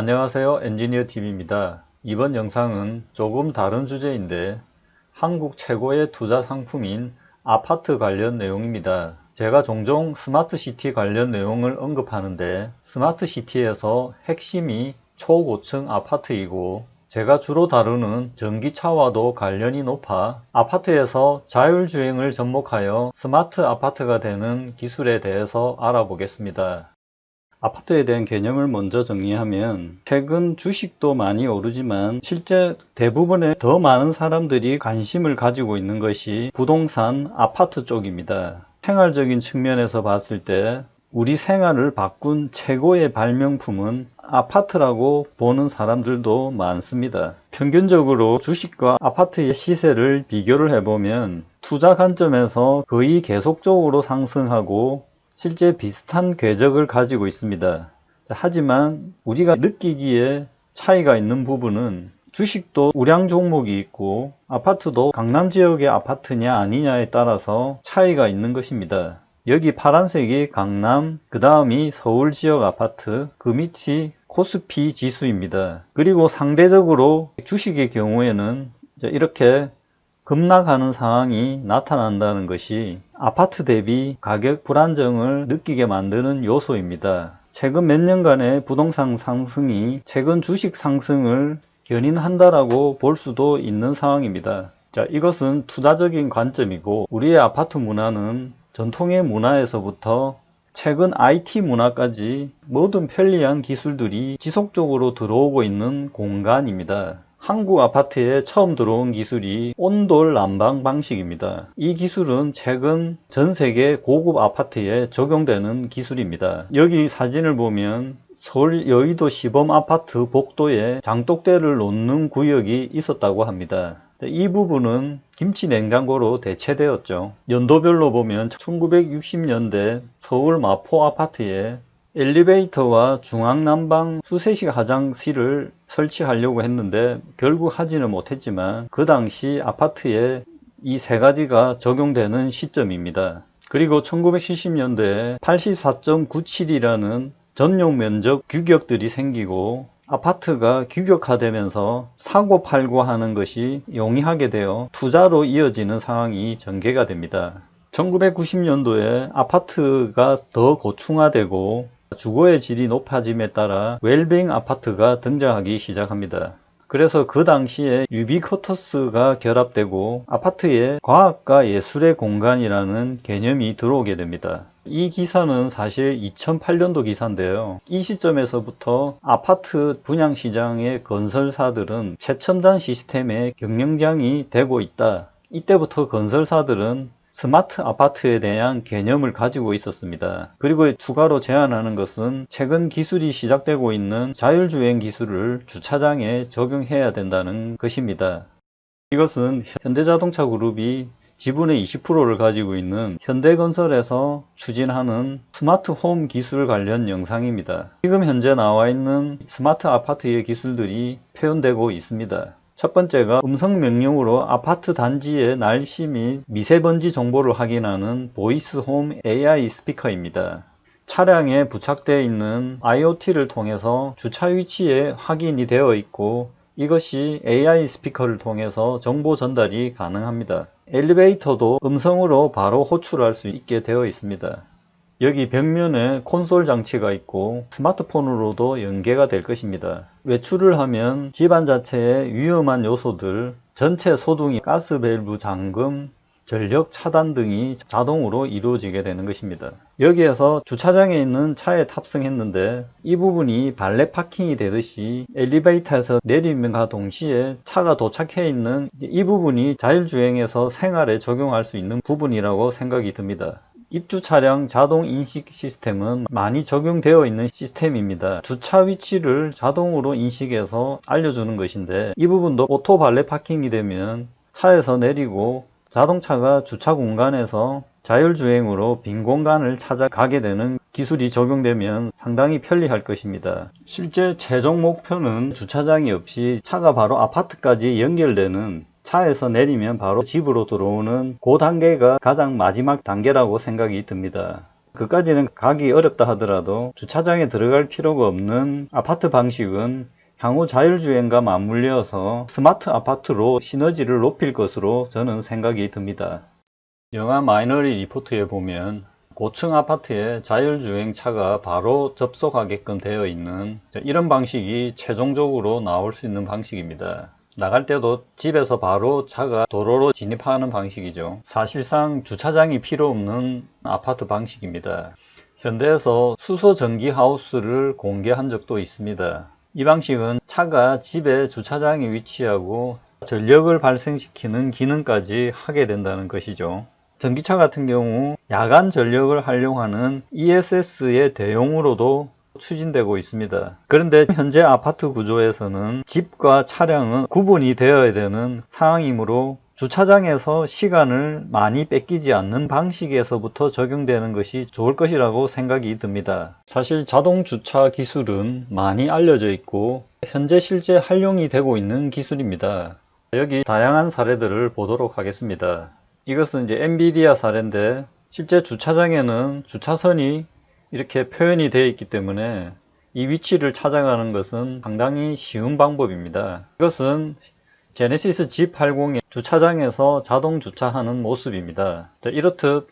안녕하세요 엔지니어 팀입니다. 이번 영상은 조금 다른 주제인데 한국 최고의 투자 상품인 아파트 관련 내용입니다. 제가 종종 스마트시티 관련 내용을 언급하는데 스마트시티에서 핵심이 초고층 아파트이고 제가 주로 다루는 전기차와도 관련이 높아 아파트에서 자율주행을 접목하여 스마트 아파트가 되는 기술에 대해서 알아보겠습니다. 아파트에 대한 개념을 먼저 정리하면 최근 주식도 많이 오르지만 실제 대부분의 더 많은 사람들이 관심을 가지고 있는 것이 부동산 아파트 쪽입니다. 생활적인 측면에서 봤을 때 우리 생활을 바꾼 최고의 발명품은 아파트라고 보는 사람들도 많습니다. 평균적으로 주식과 아파트의 시세를 비교를 해보면 투자 관점에서 거의 계속적으로 상승하고 실제 비슷한 궤적을 가지고 있습니다. 하지만 우리가 느끼기에 차이가 있는 부분은 주식도 우량 종목이 있고 아파트도 강남 지역의 아파트냐 아니냐에 따라서 차이가 있는 것입니다. 여기 파란색이 강남, 그 다음이 서울 지역 아파트, 그 밑이 코스피 지수입니다. 그리고 상대적으로 주식의 경우에는 이렇게 급락하는 상황이 나타난다는 것이 아파트 대비 가격 불안정을 느끼게 만드는 요소입니다. 최근 몇 년간의 부동산 상승이 최근 주식 상승을 견인한다라고 볼 수도 있는 상황입니다. 자, 이것은 투자적인 관점이고 우리의 아파트 문화는 전통의 문화에서부터 최근 IT 문화까지 모든 편리한 기술들이 지속적으로 들어오고 있는 공간입니다. 한국 아파트에 처음 들어온 기술이 온돌 난방 방식입니다. 이 기술은 최근 전 세계 고급 아파트에 적용되는 기술입니다. 여기 사진을 보면 서울 여의도 시범 아파트 복도에 장독대를 놓는 구역이 있었다고 합니다. 이 부분은 김치 냉장고로 대체되었죠. 연도별로 보면 1960년대 서울 마포 아파트에 엘리베이터와 중앙난방 수세식 화장실을 설치하려고 했는데 결국 하지는 못했지만 그 당시 아파트에 이 세 가지가 적용되는 시점입니다. 그리고 1970년대에 84.97이라는 전용 면적 규격들이 생기고 아파트가 규격화되면서 사고 팔고 하는 것이 용이하게 되어 투자로 이어지는 상황이 전개가 됩니다. 1990년도에 아파트가 더 고층화되고 주거의 질이 높아짐에 따라 웰빙 아파트가 등장하기 시작합니다. 그래서 그 당시에 유비쿼터스가 결합되고 아파트에 과학과 예술의 공간이라는 개념이 들어오게 됩니다. 이 기사는 사실 2008년도 기사인데요. 이 시점에서부터 아파트 분양 시장의 건설사들은 최첨단 시스템의 경영장이 되고 있다. 이때부터 건설사들은 스마트 아파트에 대한 개념을 가지고 있었습니다. 그리고 추가로 제안하는 것은 최근 기술이 시작되고 있는 자율주행 기술을 주차장에 적용해야 된다는 것입니다. 이것은 현대자동차 그룹이 지분의 20%를 가지고 있는 현대건설에서 추진하는 스마트 홈 기술 관련 영상입니다. 지금 현재 나와 있는 스마트 아파트의 기술들이 표현되고 있습니다. 첫 번째가 음성 명령으로 아파트 단지의 날씨 및 미세먼지 정보를 확인하는 보이스 홈 AI 스피커입니다. 차량에 부착되어 있는 IoT를 통해서 주차 위치에 확인이 되어 있고 이것이 AI 스피커를 통해서 정보 전달이 가능합니다. 엘리베이터도 음성으로 바로 호출할 수 있게 되어 있습니다. 여기 벽면에 콘솔 장치가 있고 스마트폰으로도 연계가 될 것입니다. 외출을 하면 집안 자체의 위험한 요소들, 전체 소등이 가스 밸브 잠금, 전력 차단 등이 자동으로 이루어지게 되는 것입니다. 여기에서 주차장에 있는 차에 탑승했는데 이 부분이 발레 파킹이 되듯이 엘리베이터에서 내림과 동시에 차가 도착해 있는 이 부분이 자율주행에서 생활에 적용할 수 있는 부분이라고 생각이 듭니다. 입주 차량 자동 인식 시스템은 많이 적용되어 있는 시스템입니다. 주차 위치를 자동으로 인식해서 알려주는 것인데 이 부분도 오토 발레 파킹이 되면 차에서 내리고 자동차가 주차 공간에서 자율주행으로 빈 공간을 찾아가게 되는 기술이 적용되면 상당히 편리할 것입니다. 실제 최종 목표는 주차장이 없이 차가 바로 아파트까지 연결되는 차에서 내리면 바로 집으로 들어오는 그 단계가 가장 마지막 단계라고 생각이 듭니다. 그까지는 가기 어렵다 하더라도 주차장에 들어갈 필요가 없는 아파트 방식은 향후 자율주행과 맞물려서 스마트 아파트로 시너지를 높일 것으로 저는 생각이 듭니다. 영화 마이너리 리포트에 보면 고층 아파트에 자율주행차가 바로 접속하게끔 되어 있는 이런 방식이 최종적으로 나올 수 있는 방식입니다. 나갈 때도 집에서 바로 차가 도로로 진입하는 방식이죠. 사실상 주차장이 필요 없는 아파트 방식입니다. 현대에서 수소 전기 하우스를 공개한 적도 있습니다. 이 방식은 차가 집의 주차장에 위치하고 전력을 발생시키는 기능까지 하게 된다는 것이죠. 전기차 같은 경우 야간 전력을 활용하는 ESS의 대용으로도 추진되고 있습니다. 그런데 현재 아파트 구조에서는 집과 차량은 구분이 되어야 되는 상황이므로 주차장에서 시간을 많이 뺏기지 않는 방식에서부터 적용되는 것이 좋을 것이라고 생각이 듭니다. 사실 자동 주차 기술은 많이 알려져 있고 현재 실제 활용이 되고 있는 기술입니다. 여기 다양한 사례들을 보도록 하겠습니다. 이것은 이제 엔비디아 사례인데 실제 주차장에는 주차선이 이렇게 표현이 되어 있기 때문에 이 위치를 찾아가는 것은 상당히 쉬운 방법입니다. 이것은 제네시스 G80의 주차장에서 자동 주차하는 모습입니다. 자, 이렇듯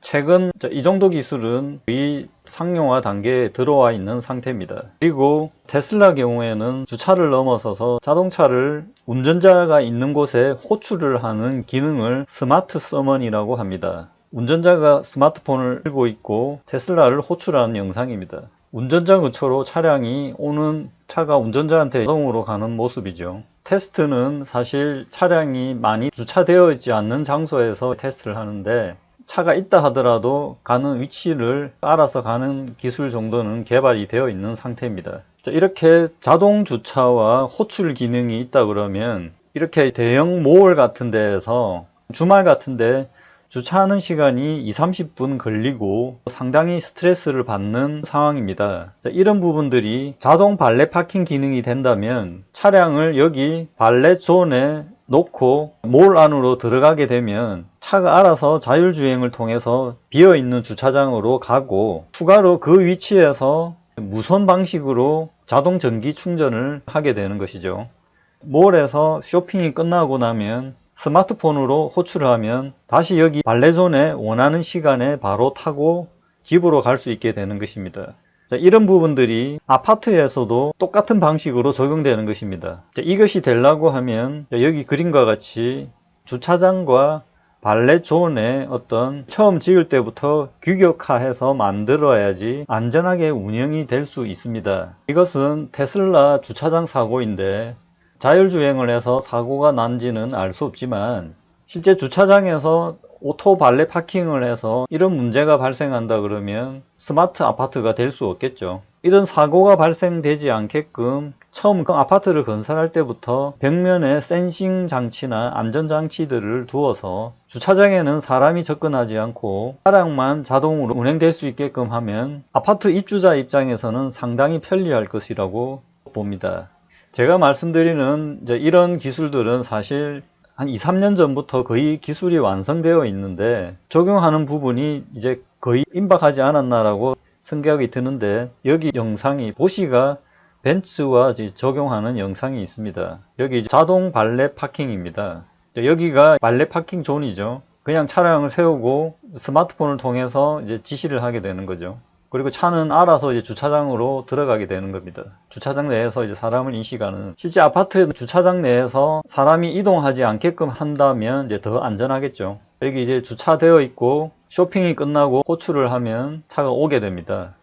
최근 이 정도 기술은 거의 상용화 단계에 들어와 있는 상태입니다. 그리고 테슬라 경우에는 주차를 넘어서서 자동차를 운전자가 있는 곳에 호출을 하는 기능을 스마트 서먼이라고 합니다. 운전자가 스마트폰을 들고 있고 테슬라를 호출하는 영상입니다. 운전자 근처로 차량이 오는 차가 운전자한테 자동으로 가는 모습이죠. 테스트는 사실 차량이 많이 주차되어 있지 않는 장소에서 테스트를 하는데 차가 있다 하더라도 가는 위치를 알아서 가는 기술 정도는 개발이 되어 있는 상태입니다. 자, 이렇게 자동 주차와 호출 기능이 있다 그러면 이렇게 대형 몰 같은 데에서 주말 같은데 주차하는 시간이 2, 30분 걸리고 상당히 스트레스를 받는 상황입니다. 자, 이런 부분들이 자동 발레 파킹 기능이 된다면 차량을 여기 발레 존에 놓고 몰 안으로 들어가게 되면 차가 알아서 자율주행을 통해서 비어있는 주차장으로 가고 추가로 그 위치에서 무선 방식으로 자동 전기 충전을 하게 되는 것이죠. 몰에서 쇼핑이 끝나고 나면 스마트폰으로 호출을 하면 다시 여기 발레존에 원하는 시간에 바로 타고 집으로 갈 수 있게 되는 것입니다. 자, 이런 부분들이 아파트에서도 똑같은 방식으로 적용되는 것입니다. 자, 이것이 되려고 하면 여기 그림과 같이 주차장과 발레존의 어떤 처음 지을 때부터 규격화해서 만들어야지 안전하게 운영이 될 수 있습니다. 이것은 테슬라 주차장 사고인데 자율주행을 해서 사고가 난지는 알 수 없지만 실제 주차장에서 오토 발레 파킹을 해서 이런 문제가 발생한다 그러면 스마트 아파트가 될 수 없겠죠. 이런 사고가 발생되지 않게끔 처음 그 아파트를 건설할 때부터 벽면에 센싱 장치나 안전 장치들을 두어서 주차장에는 사람이 접근하지 않고 차량만 자동으로 운행될 수 있게끔 하면 아파트 입주자 입장에서는 상당히 편리할 것이라고 봅니다. 제가 말씀드리는 이런 기술들은 사실 한 2, 3년 전부터 거의 기술이 완성되어 있는데 적용하는 부분이 이제 거의 임박하지 않았나라고 생각이 드는데 여기 영상이 보시가 벤츠와 적용하는 영상이 있습니다. 여기 자동 발레 파킹입니다. 여기가 발레 파킹 존이죠. 그냥 차량을 세우고 스마트폰을 통해서 이제 지시를 하게 되는 거죠. 그리고 차는 알아서 이제 주차장으로 들어가게 되는 겁니다. 주차장 내에서 이제 사람을 인식하는 실제 아파트 주차장 내에서 사람이 이동하지 않게끔 한다면 이제 더 안전하겠죠. 여기 이제 주차되어 있고 쇼핑이 끝나고 호출을 하면 차가 오게 됩니다.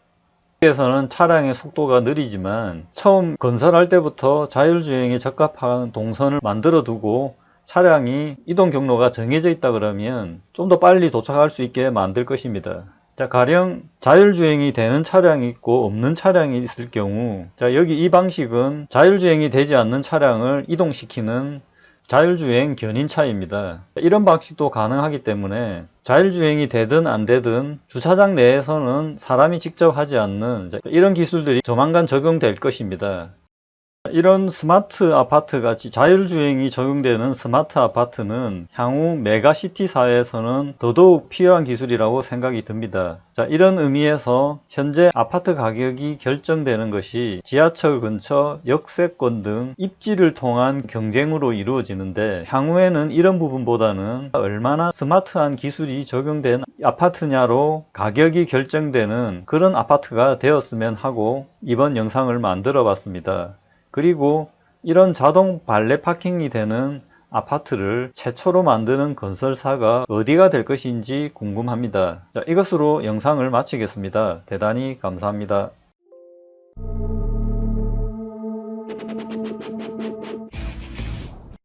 여기에서는 차량의 속도가 느리지만 처음 건설할 때부터 자율주행에 적합한 동선을 만들어 두고 차량이 이동 경로가 정해져 있다 그러면 좀 더 빨리 도착할 수 있게 만들 것입니다. 자, 가령 자율주행이 되는 차량이 있고 없는 차량이 있을 경우 자, 여기 이 방식은 자율주행이 되지 않는 차량을 이동시키는 자율주행 견인차입니다. 이런 방식도 가능하기 때문에 자율주행이 되든 안 되든 주차장 내에서는 사람이 직접 하지 않는 이런 기술들이 조만간 적용될 것입니다. 이런 스마트 아파트 같이 자율주행이 적용되는 스마트 아파트는 향후 메가시티 사회에서는 더더욱 필요한 기술이라고 생각이 듭니다. 자, 이런 의미에서 현재 아파트 가격이 결정되는 것이 지하철 근처 역세권 등 입지를 통한 경쟁으로 이루어지는데 향후에는 이런 부분보다는 얼마나 스마트한 기술이 적용된 아파트냐로 가격이 결정되는 그런 아파트가 되었으면 하고 이번 영상을 만들어 봤습니다. 그리고 이런 자동 발레 파킹이 되는 아파트를 최초로 만드는 건설사가 어디가 될 것인지 궁금합니다. 자, 이것으로 영상을 마치겠습니다. 대단히 감사합니다.